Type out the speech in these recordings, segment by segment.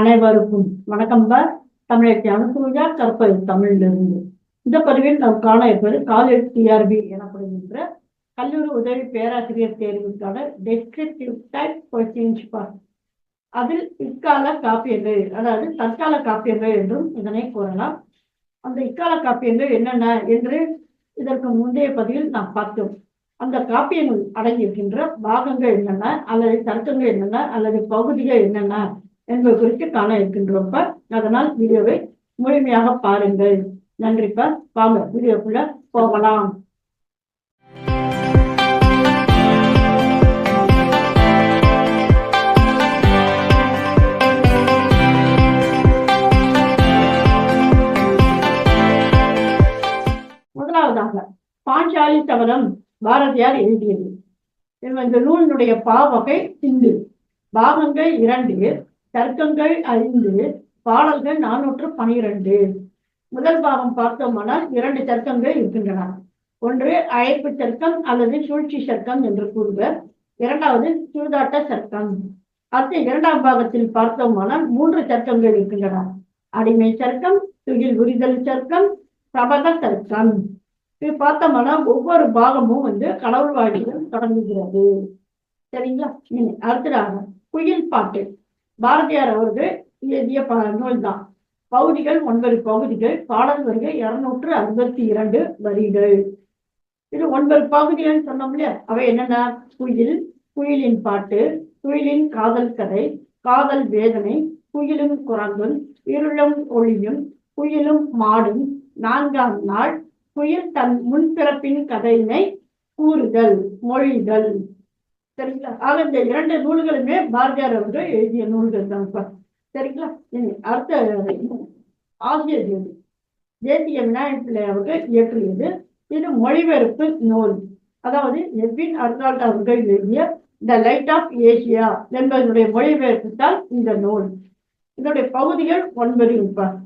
அனைவருக்கும் வணக்கம் பா தமிழகத்தை அனுப்புவதா கற்பது தமிழிலிருந்து. இந்த பதிவில் நாம் காண இருப்பது காலேஜ் டிஆர்பி எனப்படுகின்ற கல்லூரி உதவி பேராசிரியர் தேர்வுக்கான டெஸ்கிரிப்டிவ் டைப் கொஸ்டின்ஸ் பார் அதில் இக்கால காப்பியங்கள் அதாவது தற்கால காப்பியங்கள் என்றும் இதனை கூறலாம். அந்த இக்கால காப்பியங்கள் என்னென்ன என்று இதற்கு முந்தைய பதிவில் நாம் பார்த்தோம். அந்த காப்பியங்கள் அடங்கியிருக்கின்ற பாகங்கள் என்னென்ன அல்லது தர்க்கங்கள் என்னென்ன அல்லது பகுதிகள் என்னென்ன என்பது குறித்து காண இருக்கின்றோம் அதனால் வீடியோவை முழுமையாக பாருங்கள். நன்றிப்பா. வாங்க வீடியோக்குள்ள போகலாம். முதலாவதாக பாஞ்சாலி தவனம் பாரதியார் எழுதியது. இந்த நூலினுடைய பாவகை சிந்து. பாகங்கள் இரண்டு தர்க்கங்கள் ஐந்து பாடல்கள் நானூற்று பனிரெண்டு. முதல் பாகம் பார்த்தோமானால் இரண்டு தர்க்கங்கள் இருக்கின்றன. ஒன்று அழைப்பு சர்க்கம் அல்லது சூழ்ச்சி சர்க்கம் என்று கூறுவர். இரண்டாவது சூதாட்ட சர்க்கம் அடுத்த இரண்டாம் பாகத்தில் பார்த்தோமானால் மூன்று சர்க்கங்கள் இருக்கின்றன. அடிமை சர்க்கம் துகில் உரிதல் சர்க்கம் சபக சர்க்கம் இது பார்த்தோம்னா ஒவ்வொரு பாகமும் வந்து கடவுள் வாழ்க்கையில் தொடங்குகிறது. சரிங்களா? அடுத்ததாக குயில் பாட்டு. பாரதியார் அவர்கள் எழுதிய ப நூல் தான் பகுதிகள் ஒன்பது பகுதிகள் பாடல் வருகை இருநூற்று அறுபத்தி இரண்டு வரிகள். இது ஒன்பது பகுதிகள் சொன்னோம் இல்லையா? அவை என்னென்ன? குயில் குயிலின் பாட்டு குயிலின் காதல் கதை காதல் வேதனை குயிலும் குரங்கும் இருளும் ஒளியும் குயிலும் மாடும் நான்காம் நாள் குயில் தன் முன்பிறப்பின் கதையினை கூறுதல் மொழிதல். சரிங்களா? ஆக இந்த இரண்டு நூல்களுமே பாரதியார் அவர்கள் எழுதிய நூல்கள் தான் சரிங்களா? அடுத்த ஆசிரியர் தேதி. தேசிய விநாயகர் பிள்ளை அவர்கள் இயற்றியது. இது மொழிபெயர்ப்பு நூல். அதாவது எட்வின் அர்னால்ட் அவர்கள் எழுதிய த லைட் ஆஃப் ஏசியா என்பதனுடைய மொழிபெயர்ப்பு தான் இந்த நூல். இதனுடைய பகுதிகள் ஒன்பது இருப்பார்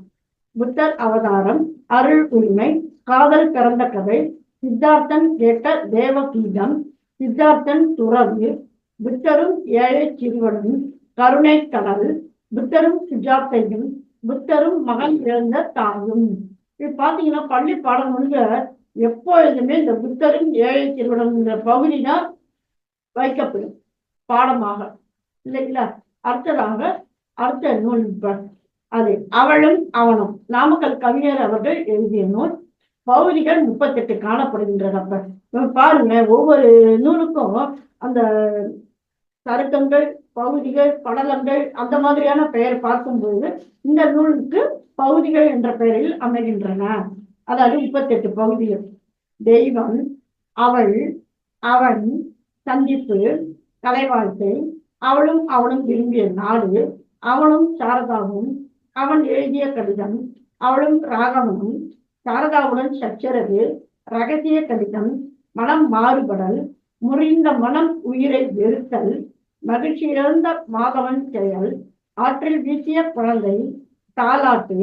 புத்தர் அவதாரம் அருள் உரிமை காதல் பிறந்த கதை சித்தார்த்தன் கேட்ட தேவகீதம் சித்தார்த்தன் துறவு புத்தரும் ஏழை சிறுவனும் கருணை கடல் புத்தரும் சுஜாத்தையும் புத்தரும் மகன் இழந்த தாயும். இது பாத்தீங்கன்னா பள்ளி பாடம் முடிஞ்ச எப்பொழுதுமே இந்த புத்தரும் ஏழை சிறுவனுங்கிற பகுதி தான் வைக்கப்படும் பாடமாக. இல்லைங்களா? அடுத்ததாக அடுத்த நூல் அது அவளும் அவனும். நாமக்கல் கவிஞர் அவர்கள் எழுதிய நூல் பகுதிகள் முப்பத்தெட்டு காணப்படுகின்றன. பாருங்க ஒவ்வொரு நூலுக்கும் அந்த சருக்கங்கள் பகுதிகள் படலங்கள் அந்த மாதிரியான பெயர் பார்க்கும்போது இந்த நூலுக்கு பகுதிகள் என்ற பெயரில் அமைகின்றன. அதாவது முப்பத்தெட்டு பகுதிகள். தெய்வம் அவள் அவன் சந்திப்பு கலைவாழ்க்கை அவளும் அவனும் விரும்பிய நாடு அவனும் சாரதாவும் அவன் எழுதிய கடிதம் அவளும் ராகவனும் சாரதாவுடன் சச்சரவு ரகசிய கடிதம் மனம் மாறுபடல் முறிந்த மனம் உயிரை வெறுத்தல் மகிழ்ச்சி இழந்த மாதவன் செயல் ஆற்றில் வீசிய குழந்தை தாலாட்டு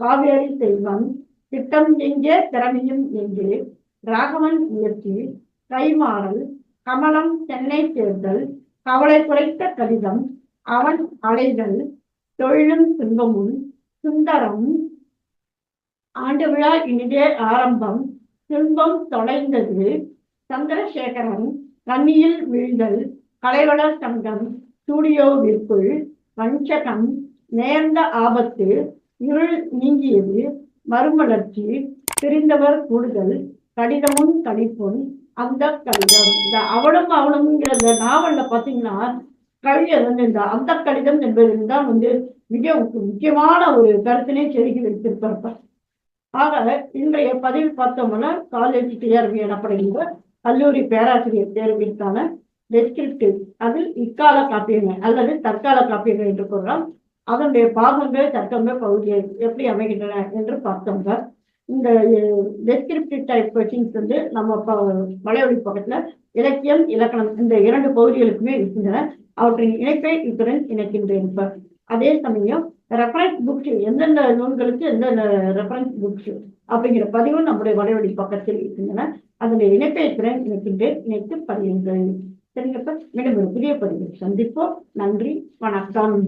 காவேரி செல்வம் திட்டம் எங்கே திறமையும் என்று ராகவன் முயற்சி கைமாறல் கமலம் சென்னை தேர்தல் கவலை குறைத்த கடிதம் அவன் அலைதல் தொழிலும் துன்பமும் சுந்தரம் ஆண்டு விழா இனிதே ஆரம்பம். துன்பம் தொலைந்தது. சந்திரசேகரன் கண்ணியில் விழுதல். கலைவளர் சங்கம் ஸ்டூடியோவிற்குள் வஞ்சகம் நேர்ந்த ஆபத்து. இருள் நீங்கியது. மறுமலர்ச்சி. பிரிந்தவர் கூடுதல். கடிதமும் கணிப்பும் அந்த கடிதம். இந்த அவளும் அவளுங்கிற இந்த நாவல்ல பாத்தீங்கன்னா கவிஞர் வந்து இந்த அந்த கடிதம் என்பதில் தான் வந்து மிக முக்கியமான ஒரு கருத்தினை செருகி வைத்திருப்பார் ஆக இன்றைய பதிவு பார்த்தோம்னா காலேஜ் டிஆர்பி எனப்படுகின்ற கல்லூரி பேராசிரியர் தேர்விற்கான டெஸ்கிரிப்டிவ் அதில் இக்கால காப்பியங்கள் அல்லது தற்கால காப்பியங்கள் என்று கூறலாம். அதனுடைய பாகங்கள் தர்க்கங்கள் பகுதிகள் எப்படி அமைகின்றன என்று பார்த்தோங்க இந்த டெஸ்கிரிப்டிவ் டைப் கொஸ்டின்ஸ் வந்து நம்ம வலையொலி பக்கத்துல இலக்கியம் இலக்கணம் இந்த இரண்டு பகுதிகளுக்குமே இருக்கின்றன. அவற்றின் இணைப்பை இத்துடன் இணைக்கின்றேன் அதே சமயம் ரெஃபரன்ஸ் புக்ஸ் எந்தெந்த நூல்களுக்கு எந்தெந்த ரெஃபரன்ஸ் புக்ஸ் அப்படிங்கிற பதிவும் நம்முடைய வடவடி பக்கத்தில் இருக்கின்றன. அதனுடைய இணைப்பை திறன் இணைக்கின்றேன். இணைத்து பதியுங்கள். சரிங்கப்ப மீண்டும் ஒரு புதிய பதிவில் சந்திப்போம். நன்றி. வணக்கம்.